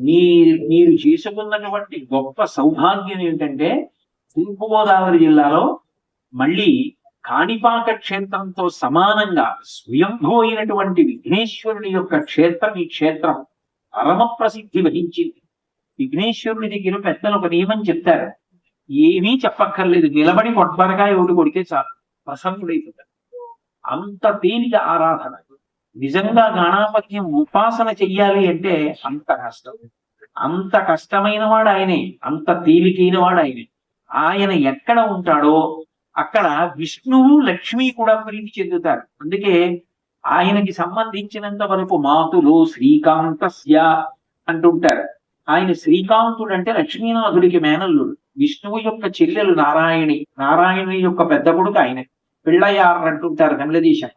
మీ మీరు చేసుకున్నటువంటి గొప్ప సౌభాగ్యం ఏంటంటే తూర్పుగోదావరి జిల్లాలో మళ్ళీ కాణిపాక క్షేత్రంతో సమానంగా స్వయంభూ అయినటువంటి విఘ్నేశ్వరుని యొక్క క్షేత్రం ఈ క్షేత్రం పరమ ప్రసిద్ధి వహించింది. విఘ్నేశ్వరుని దగ్గర పెద్దలు ఒక నియమం చెప్తారు. ఏమీ చెప్పక్కర్లేదు. నిలబడి కొట్టబరగా ఒకటి కొడితే చాలు. ప్రసన్నుడైపోతాడు. అంత తేలిక ఆరాధన. నిజంగా గణాపత్యం ఉపాసన చెయ్యాలి అంటే అంత కష్టం. అంత కష్టమైన వాడు ఆయనే. అంత తేలికైన వాడు ఆయనే. ఆయన ఎక్కడ ఉంటాడో అక్కడ విష్ణువు లక్ష్మి కూడా ప్రీతి చెందుతారు. అందుకే ఆయనకి సంబంధించినంత వరకు మాతులు శ్రీకాంతస్య అంటుంటారు. ఆయన శ్రీకాంతుడు అంటే లక్ష్మీనాథుడికి మేనల్లుడు. విష్ణువు యొక్క చెల్లెలు నారాయణి. నారాయణుని యొక్క పెద్ద కొడుకు ఆయన. పిళ్ళయారు అంటుంటారు తమిళదేశం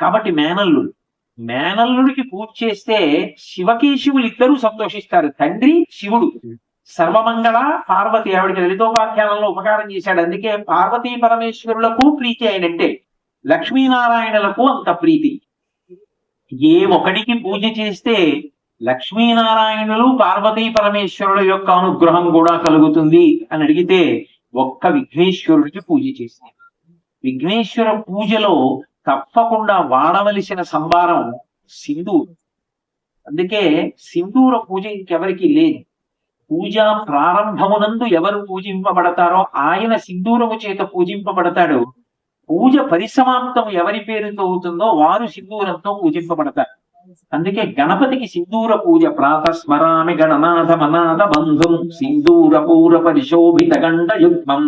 కాబట్టి మేనల్లుడు. మేనల్లుడికి పూజ చేస్తే శివకేశవులు ఇద్దరూ సంతోషిస్తారు. తండ్రి శివుడు. సర్వమంగళ పార్వతి ఆవిడికి లలితోపాఖ్యానంలో ఉపకారం చేశాడు. అందుకే పార్వతీ పరమేశ్వరులకు ప్రీతి అయినట్టే లక్ష్మీనారాయణలకు అంత ప్రీతి. ఏ ఒకటికి పూజ చేస్తే లక్ష్మీనారాయణులు పార్వతీ పరమేశ్వరుల యొక్క అనుగ్రహం కూడా కలుగుతుంది అని అడిగితే ఒక్క విఘ్నేశ్వరుడికి పూజ చేస్తే. విఘ్నేశ్వర పూజలో తప్పకుండా వాడవలసిన సంభారం సింధూ అందుకే సింధూర పూజ ఇంకెవరికి లేదు. పూజా ప్రారంభమునందు ఎవరు పూజింపబడతారో ఆయన సింధూరము చేత పూజింపబడతాడు. పూజ పరిసమాప్తం ఎవరి పేరుతో అవుతుందో వారు సింధూరంతో పూజింపబడతారు. అందుకే గణపతికి సింధూర పూజ ప్రాత స్మరామి గణనాథ మనాథ బంధుం సింధూర పూర పరిశోభిత గండ యుగ్మం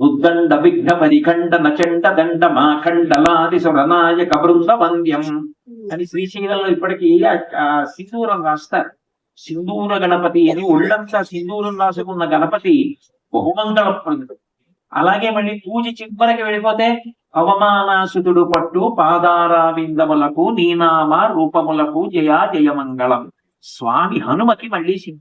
ఉద్దండ విఘ్న పరిఖండ నచండ దండ మాఖండలాది సురనాయక బృంద వంద్యం అని శ్రీశైలంలో ఇప్పటికీ ఆ- సింధూరం రాస్తారు. సింధూర గణపతి అని ఒళ్ళంతా సింధూరం రాసుకున్న గణపతి బహుమంగళ అలాగే మళ్ళీ పూజ చివరికి వెళ్ళిపోతే అవమానాసుతుడు పట్టు పాదారావిందములకు నీనామ రూపములకు జయా జయమంగళం. స్వామి హనుమకి మళ్ళీ